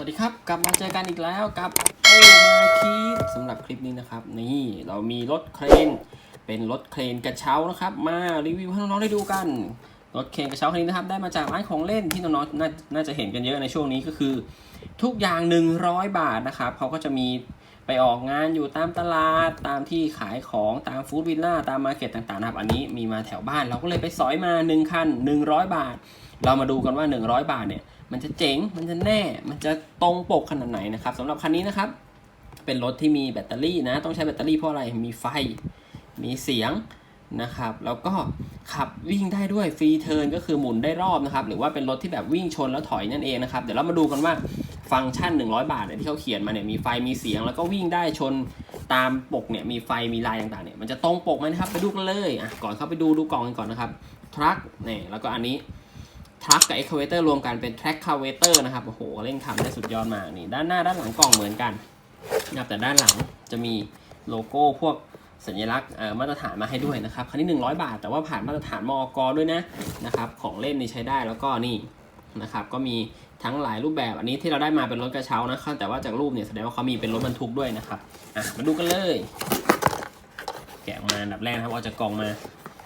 สวัสดีครับ กลับมาเจอกันอีกแล้วกับโอมาคีสำหรับคลิปนี้นะครับ นี่เรามีรถเครน เป็นรถเครนกระเช้านะครับ มารีวิวให้น้องๆได้ดูกัน รถเครนกระเช้าคันนี้นะครับ ได้มาจากร้านของเล่นที่น้องๆน่าน่าจะเห็นกันเยอะในช่วงนี้ก็คือ ทุกอย่าง 100 บาทนะครับเขาก็จะมี ไปออกงานอยู่ตามตลาดตามที่ขายของตามฟู้ดวิลล่าตามมาร์เก็ตต่างๆนะครับ อันนี้มีมาแถวบ้านเราก็เลยไปสอยมา 1 คัน 100 บาท เรามาดูกันว่า 100 บาทเนี่ย มันจะเจ๋ง มันจะแน่ มันจะตรงปกขนาดไหนนะครับสำหรับคันนี้นะครับ เป็นรถที่มีแบตเตอรี่นะ ต้องใช้แบตเตอรี่เพราะอะไร มีไฟ มีเสียงนะครับ แล้วก็ขับวิ่งได้ด้วยฟรีเทิร์นก็คือหมุนได้รอบนะครับ หรือว่าเป็นรถที่แบบวิ่งชนแล้วถอยนั่นเองนะครับ เดี๋ยวเรามาดูกันว่า ฟังก์ชัน 100 บาทเนี่ยที่เขาเขียนมาเนี่ยมีไฟมีเสียง แล้วก็วิ่งได้ชนตามปกเนี่ยมีไฟมีลายต่างๆเนี่ยมันจะตรงปกไหมนะครับไปดูกันเลยอะก่อนเข้าไปดูดูกล่องกันก่อนนะครับทรัคเนี่ยแล้วก็อันนี้ทรัคกับ excavator รวมกันเป็น trackavator นะครับโอ้โหเล่นคำได้สุดยอดมากนี่ด้านหน้าด้านหลังกล่องเหมือนกันนะครับแต่ด้านหลังจะมีโลโก้พวกสัญลักษณ์มาตรฐานมาให้ด้วยนะครับคันนี้ 100 บาท แต่ว่าผ่านมาตรฐานมอกด้วยนะนะครับของเล่นนี่ใช้ได้แล้วก็นี่นะครับก็มี ทั้งหลายรูปแบบอันนี้ที่เราได้มาเป็นรถกระเช้านะครับแต่ว่าจากรูปเนี่ยแสดงว่าเขามีเป็นรถบรรทุกด้วยนะครับอะมาดูกันเลย แกะมาอันดับแรกครับเอาจากกล่องมา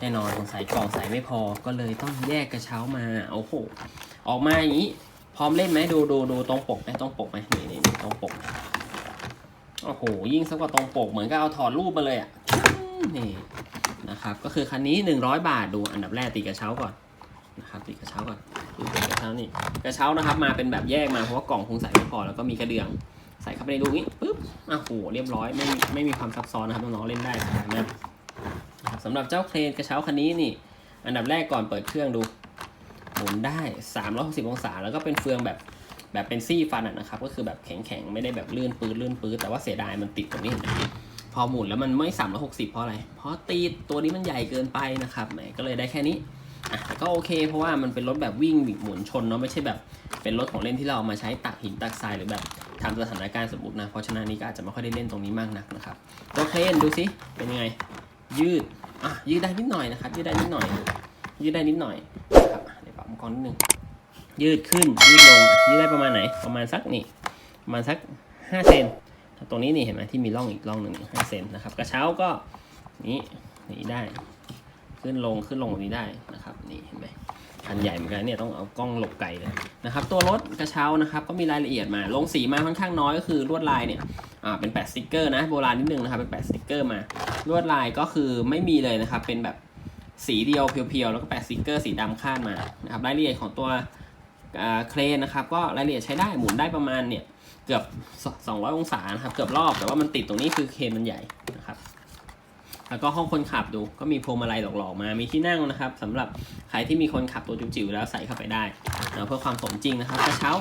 แน่นอนสงสัยกล่องใส่ไม่พอก็เลยต้องแยกกระเช้ามาโอ้โหออกมาอย่างนี้ พร้อมเล่นไหมดูดูดูตรงปกไหมตรงปกไหมนี่นี่ตรงปกโอ้โหยิ่งสักกว่าตรงปกเหมือนกับเอาถอดรูปมาเลยอะนี่นะครับก็คือคันนี้ 100 บาทดูอันดับแรกตีกระเช้าก่อนนะครับตีกระเช้าก่อน ดูตีกระเช้านี่กระเช้านะครับมาเป็นแบบแยกมาเพราะว่ากล่องคงใส่ไม่พอแล้วก็มีกระเดื่องใส่เข้าไปในรูนี้ปุ๊บอ้าวโหเรียบร้อยไม่ไม่มีความซับซ้อนนะครับน้องๆเล่นได้สบายนะครับสำหรับเจ้าเครนกระเช้าคันนี้นี่ อันดับแรกก่อนเปิดเครื่องดูหมุนได้ 360 องศา แล้วก็เป็นเฟืองแบบแบบเป็นซี่ฟันอะนะครับ ก็คือแบบแข็งๆ ไม่ได้แบบลื่นปื้ดลื่นปื้ดแต่ว่าเสียดายมันติดตรงนี้เห็นไหมพอหมุนแล้วมันไม่ 360 เพราะอะไร เพราะตีตัวนี้มันใหญ่เกินไปนะครับแหมก็เลยได้แค่นี้ อะแต่ก็โอเค เพราะว่ามันเป็นรถแบบวิ่งหมุนชนเนาะไม่ใช่แบบเป็นรถของเล่นที่เราเอามาใช้ตักหินตักทรายหรือแบบทำสถานการณ์สมมตินะเพราะฉะนั้นนี้ก็อาจจะไม่ค่อยได้เล่นตรงนี้มากนักนะครับตัวเครนดูสิเป็นยังไง ยืดอะยืดได้นิดหน่อยนะครับ ยืดได้นิดหน่อย ยืดได้นิดหน่อยนะครับเดี๋ยวปรับมุมกล้องนิดนึงยืดขึ้นยืดลงยืดได้ประมาณไหน ประมาณสักนี่ประมาณสักห้าเซนตรงนี้นี่เห็นไหมที่มีร่องอีกร่องหนึ่งห้าเซนนะครับกระเช้าก็นี่นี่ได้ ขึ้นลงขึ้นลงแบบนี้ได้นะครับนี่เห็นไหมคันใหญ่เหมือนกันเนี่ยต้องเอากล้องหลบไกลเลยนะครับตัวรถกระเช้านะครับก็มีรายละเอียดมาลงสีมาค่อนข้างน้อยก็คือลวดลายเนี่ยอ่าเป็นแปะสติกเกอร์นะโบราณนิดนึงนะครับเป็นแปะสติกเกอร์มาลวดลายก็คือไม่มีเลยนะครับเป็นแบบสีเดียวเพียวๆแล้วก็แปะสติกเกอร์สีดำคาดมานะครับรายละเอียดของตัวเครนนะครับก็รายละเอียดใช้ได้หมุนได้ประมาณเนี่ยเกือบ 200 องศานะครับเกือบรอบแต่ว่ามันติดตรงนี้คือเครนมันใหญ่นะครับ แล้วก็ห้องคนขับดูก็มีพวงมาลัยหลอกๆมา มีที่นั่งนะครับสำหรับใครที่มีคนขับตัวจิ๋วๆแล้วใส่เข้าไปได้เพื่อความสมจริงนะครับกระเช้า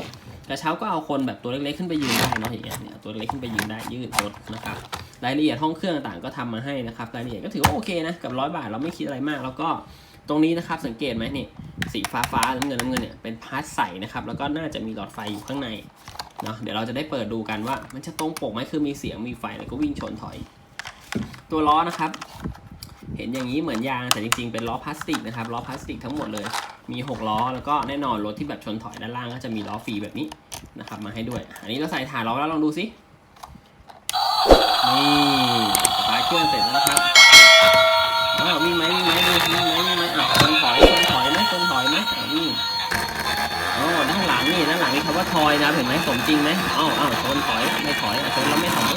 กระเช้าก็เอาคนแบบตัวเล็กๆขึ้นไปยืนได้เนาะอย่างเงี้ยเนี่ยตัวเล็กขึ้นไปยืนได้ยืดรถนะครับรายละเอียดห้องเครื่องต่างๆก็ทำมาให้นะครับรายละเอียดก็ถือว่าโอเคนะกับร้อยบาทเราไม่คิดอะไรมาก แล้วก็ตรงนี้นะครับสังเกตไหมนี่สีฟ้าฟ้าๆน้ำเงินน้ำเงินเนี่ยเป็นพาร์ทใสนะครับแล้วก็น่าจะมีหลอดไฟอยู่ข้างในเนาะเดี๋ยวเราจะได้เปิดดูกันว่ามันจะตรงปกไหมคือมีเสียงมีไฟแล้วก็วิ่งชนถอย ตัวล้อนะครับ เห็นอย่างนี้เหมือนยางแต่จริงๆ เป็นล้อพลาสติกนะครับล้อพลาสติกทั้งหมดเลยมี 6 ล้อ แล้วก็แน่นอนรถที่แบบชนถอยด้านล่างก็จะมีล้อฟรีแบบนี้นะครับมาให้ด้วย อันนี้เราใส่ฐานล้อแล้วลองดูสินี่สตาร์ทเครื่องเสร็จแล้วนะครับอ้าวมีไหมมีไหมมีไหมมีไหมอะชนถอยชนถอยไหมชนถอยไหมอะนี่อ๋อด้านหลังนี่ด้านหลังนี่คำว่าทอยนะเห็นไหมสมจริงไหมอ้าวอ้าวชนถอยไม่ถอยชนแล้วไม่ถอย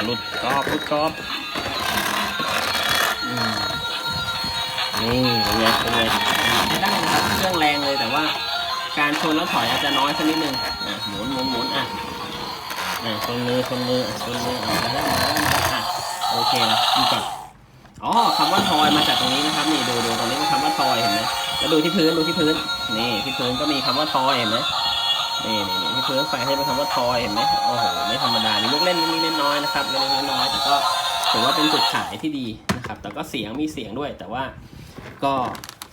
อะหลุดกรอบลุดกรอบนี่เป็นไงเป็นไงไม่ได้นะครับเครื่องแรงเลยแต่ว่า การชนแล้วถอยอาจจะน้อยสักนิดนึงอะหมุนหมุนหมุนอะอะชนมือชนมือชนมืออะมาแล้วมาแล้วมาแล้วอะโอเคนะดูก่อนอ๋อคำว่าทอยมาจากตรงนี้นะครับนี่ดูดูตรงนี้เป็นคำว่าทอยเห็นไหมแล้วดูที่พื้นดูที่พื้นนี่ที่พื้นก็มีคำว่าทอยเห็นไหมนี่นี่นี่ที่พื้นใส่ให้เป็นคำว่าทอยเห็นไหมโอ้โหไม่ นะครับเล็กน้อยแต่ก็ถือว่าเป็นจุดขายที่ดีนะครับ แต่ก็เสียงมีเสียงด้วย แต่ว่าก็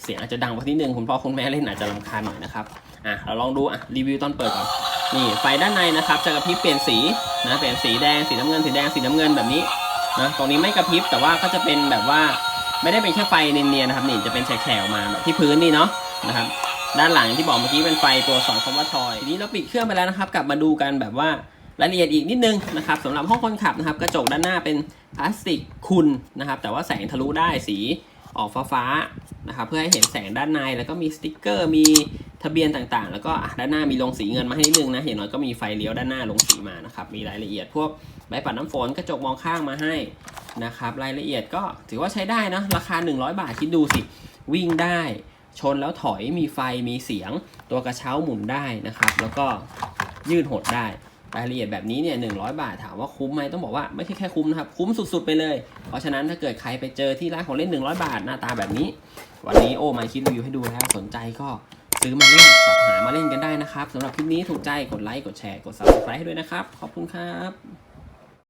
เสียงอาจจะดังไปนิดนึงคุณพ่อคุณแม่เล่นอาจจะรำคาญหน่อยนะครับอะเราลองดูอะรีวิวตอนเปิดก่อนนี่ไฟด้านในนะครับจะกระพริบเปลี่ยนสีนะเปลี่ยนสีแดงสีน้ำเงินสีแดงสีน้ำเงินแบบนี้นะตรงนี้ไม่กระพริบแต่ว่าก็จะเป็นแบบว่าไม่ได้เป็นแค่ไฟเนียนๆนะครับนี่จะเป็นแฉกๆออกมาแบบที่พื้นนี่เนาะนะครับด้านหลังที่บอกเมื่อกี้เป็นไฟตัวสอนคำว่าทอยทีนี้เราปิดเครื่องไปแล้วนะครับ กลับมาดูกันแบบว่า รายละเอียดอีกนิดนึงนะครับสำหรับห้องคนขับนะครับ กระจกด้านหน้าเป็นพลาสติกคุณนะครับ แต่ว่าแสงทะลุได้สีออกฟ้าๆนะครับ เพื่อให้เห็นแสงด้านในแล้วก็มีสติกเกอร์ มีทะเบียนต่างๆ แล้วก็ด้านหน้ามีลงสีเงินมาให้นิดนึงนะอย่างน้อยก็มีไฟเลี้ยวด้านหน้าลงสีมานะครับ มีรายละเอียดพวกใบปัดน้ำฝนกระจกมองข้างมาให้นะครับ รายละเอียดก็ถือว่าใช้ได้นะราคา 100 บาทคิดดูสิวิ่งได้ ชนแล้วถอยมีไฟมีเสียง ตัวกระเช้าหมุนได้นะครับ แล้วก็ยืดหดได้ รายละเอียดแบบนี้เนี่ยหนึ่งบาทถามว่าคุ้มไหมต้องบอกว่าไม่ใช่แค่คุ้มนะครับคุ้มสุด ๆ ไปเลย เพราะฉะนั้นถ้าเกิดใครไปเจอที่ร้านของเล่น 100 บาทหน้าตาแบบนี้ วันนี้โอ้มาคิดรีวิวให้ดูแล้วสนใจก็ซื้อมาเล่นสหามาเล่นกันได้นะครับสำหรับคลิปนี้ถูกใจกดไลค์กดแชร์กด subscribe ให้ด้วยนะครับ ขอบคุณครับ